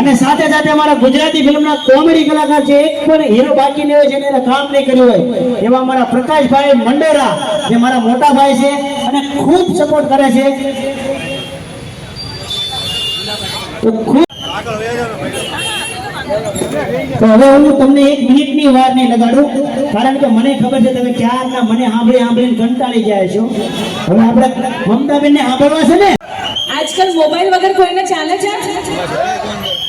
અને સાથે સાથે અમારા ગુજરાતી ફિલ્મના કોમેડી કલાકાર છે, એક પણ હીરો બાકી નહીં હોય છે કામ નહીં કર્યું હોય. એવા અમારા પ્રકાશભાઈ મંડેરા, જે મારા મોટા ભાઈ છે અને ખૂબ સપોર્ટ કરે છે. તો હવે હું તમને એક મિનિટની વાર નહીં લગાડું, કારણ કે મને ખબર છે તમે ક્યારના મને સાંભળી સાંભળીને કંટાળી જાય છો. હવે આપણે મમતાબેનને સાંભળવા છે ને? આજકાલ મોબાઈલ વગર કોઈને ચાલે છે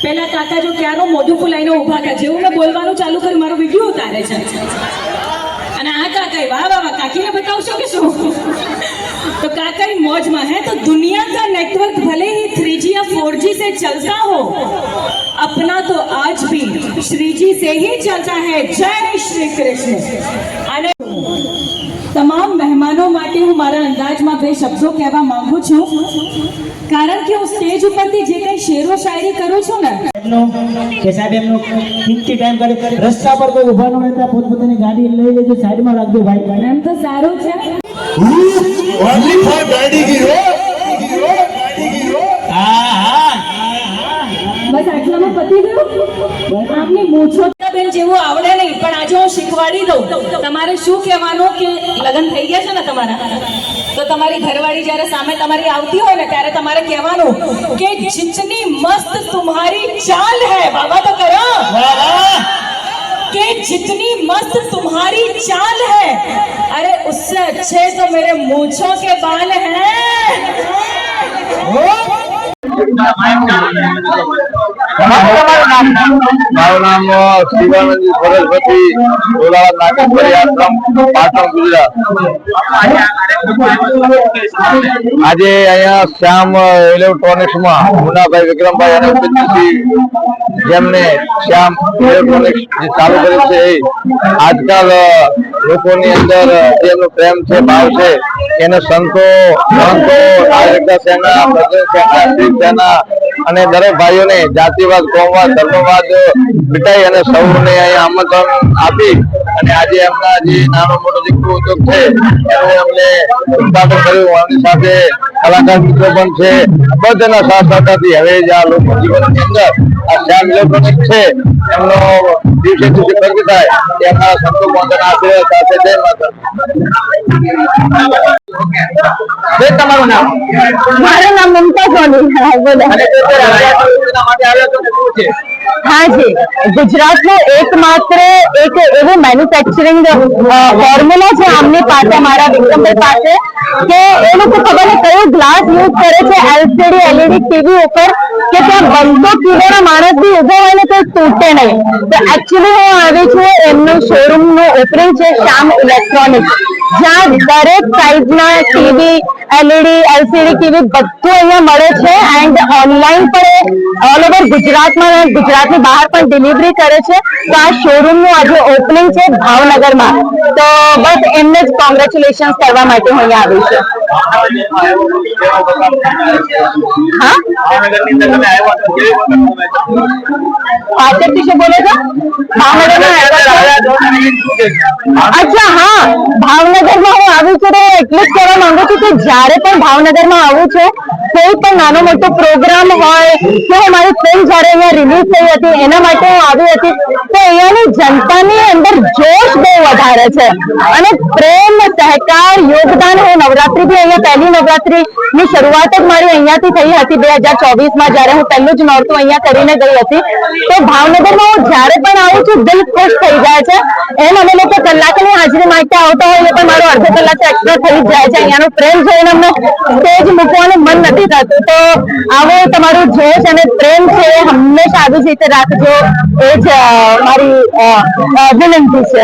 પેલા કાકા જો ક્યારો મોઢું ફૂલાઈને ઊભા કરે જેવું મેં બોલવાનું ચાલુ કર્યું મારો વિડીયો ઉતારે છે અને આ કાકા વાહ વાહ વાહ કાકીને બતાવશો કે શું तो काकाई मौज में है तो दुनिया का नेटवर्क भले ही थ्री जी या फोर जी से चलता हो अपना तो आज भी श्री जी से ही चलता है जय श्री कृष्ण અને તમામ મહેમાનો માટે હું મારા અંદાજમાં બે શબ્દો કહેવા માંગુ છું. કારણ કે હું સ્ટેજ ઉપરથી જે કંઈ શેરો શાયરી કરું છું ને કે સાહેબ એમનો કિંમતી ટાઈમ કાઢી રસ્તા પર કોઈ ઊભા ન રહેતા પોતપોતાની ગાડી લઈ લેજો સાઈડમાં રાખજો ભાઈ. એમ તો સારું છે. ઓનલી ફોર ગાડી ગીરો હા હા બસ આટલામાં પતી ગયું? આપની મૂછો બેન જેવું આવડે નહીં પણ આજે હું શીખવાડી દઉં તમારે શું કહેવાનું કે લગ્ન થઈ ગયા છે ને તમારા તો તમારી ઘરવાળી જ્યારે સામે તમારી આવતી હોય ને ત્યારે તમારે કહેવાનું કે જીતની મસ્ત तुम्हारी ચાલ है બાબા તો કરો कि जितनी मस्त तुम्हारी चाल है अरे उससे अच्छे तो मेरे मूछों के बाल हैं મારું નામ શિવાનંદ સરસ્વતી ડોલાળા નાગેશ્વરી આશ્રમ પાટણ ગુજરાત આજે અહીંયા શ્યામ ઇલેક્ટ્રોનિક્સમાં મુનાભાઈ વિક્રમભાઈ અને ઉપેન્દ્રસિંહ જેમને શ્યામ ઇલેક્ટ્રોનિક્સ જે ચાલુ કર્યું છે આજકાલ લોકોની અંદર જેમનો પ્રેમ છે, ભાવ છે, એને સંતો સંતો નાગરિકતા સેના પ્રજન સેના શિવ સેના અને દરેક ભાઈઓને જાતિવાદ, કોમવાદ, ધર્મવાદ મિટાઈ અને સૌને અહીંયા આમંત્રણ આપી અને આજે એમના જે નાનો મોટો જે ઉદ્યોગ છે એનું એમને ઉત્પાદન કર્યું. એમની સાથે કલાકાર મિત્રો પણ છે. બધાના સાથ સહકારથી હવે જ આ લોકો જીવનની અંદર આ શ્યામ ઇલેક્ટ્રોનિક છે. એમનો દિવસે દિવસે પ્રગતિ થાય. એ અમારા સંતો વંદન આશીર્વાદ સાથે જય માતા બેન તમારું નામ? મારું નામ મમતા સોની. અને માટે આવ્યા તો શું છે? હા જી ગુજરાતનું એકમાત્ર એક એવું મેન્યુફેક્ચરિંગ ફોર્મ્યુલા છે આમની પાસે મારા વિક્રમભાઈ પાસે કે એ લોકો ખબર ને કયો ગ્લાસ યુઝ કરે છે એલસીડી એલઈડી ટીવી ઉપર કે ત્યાં બંધો કિલોનો માણસ બી ઊભો હોય ને તો તૂટે નહીં તો એકચ્યુઅલી હું આવી છું એમનું શોરૂમનું ઓપનિંગ છે શ્યામ ઇલેક્ટ્રોનિક્સ જ્યાં દરેક સાઇઝના ટીવી એલઈડી એલસીડી ટીવી બધું અહીંયા મળે છે એન્ડ ઓનલાઈન પણ ઓલ ઓવર ગુજરાતમાં અને ગુજરાતની બહાર પણ ડિલિવરી કરે છે. તો આ શોરૂમનું આજે ઓપનિંગ છે ભાવનગરમાં. તો બસ એમને જ કોંગ્રેચ્યુલેશન કરવા માટે હું અહીંયા આવી છું. હા? પાછળથી શું બોલો છો? ભાવનગરમાં આવ્યા છો? અચ્છા હા. ભાવનગરમાં હું આવી છું તો એટલું જ કહેવા માંગુ છું કે જ્યારે પણ ભાવનગરમાં આવું છું, કોઈ પણ નાનો મોટો પ્રોગ્રામ હોય કે મારી ફિલ્મ જ્યારે અહીંયા રિલીઝ થઈ હતી, એના માટે હું આવી હતી, તો અહીંયાની જનતાની અંદર જોશ બહુ વધારે છે. અને પ્રેમ, સહકાર, યોગદાન, હું નવરાત્રી બી અહીંયા પહેલી નવરાત્રી ની શરૂઆત જ મારી અહીંયાથી થઈ હતી, બે હજાર ચોવીસમાં જ્યારે હું પહેલું જ નોરતું અહીંયા કરીને ગઈ હતી. તો ભાવનગરમાં હું જ્યારે પણ આવું છું, દિલ ખુશ થઈ જાય છે. એમ અમે લોકો કલાકની હાજરી માટે આવતા હોઈએ, પણ મારો અડધો કલાક એક્સ્ટ્રા થઈ જાય છે. અહીંયાનો પ્રેમ જોઈને અમને સ્ટેજ મૂકવાનું મન નથી થતું. તો આવો તમારું જોશ અને પ્રેમ છે હંમેશા આવી જ રીતે રાખજો. એ જ મારી વિનંતી છે.